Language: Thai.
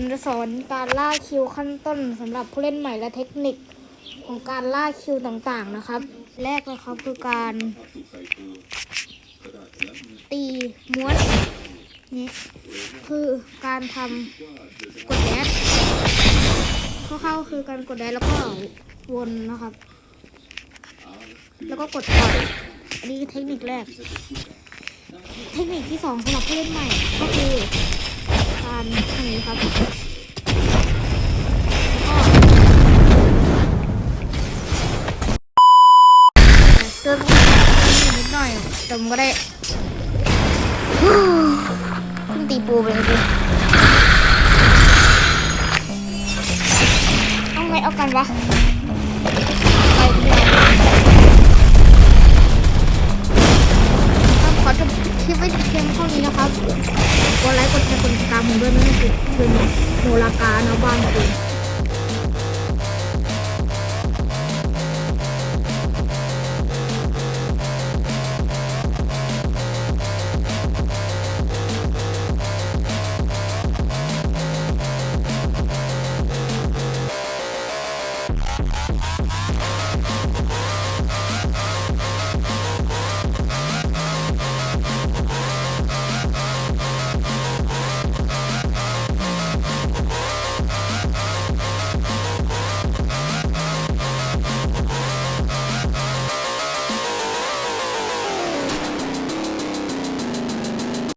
ผมจะสอนการล่าคิวขั้นต้นสำหรับผู้เล่นใหม่และเทคนิคของการล่าคิวต่างๆนะครับ แรกเลยครับคือการตีม้วนนี่คือการทำกดแดชคร่าๆคือการกดแดชแล้วก็วนนะครับ แล้วก็กดปล่อยอันนี้เทคนิคแรก เทคนิคที่สองสำหรับผู้เล่นใหม่ก็คือการทำอย่างนี้ครับ แล้วก็เติมนิดหน่อยแต่มก็ได้เพิ่งตีปูไปเลยดิเอาไงเอากันวะไปครับขอจบคลิปไว้เพียงเท่านี้นะครับกดไลค์กดแชร์กดติดตามผมด้วยไม่ให้ติดคือนโนราการ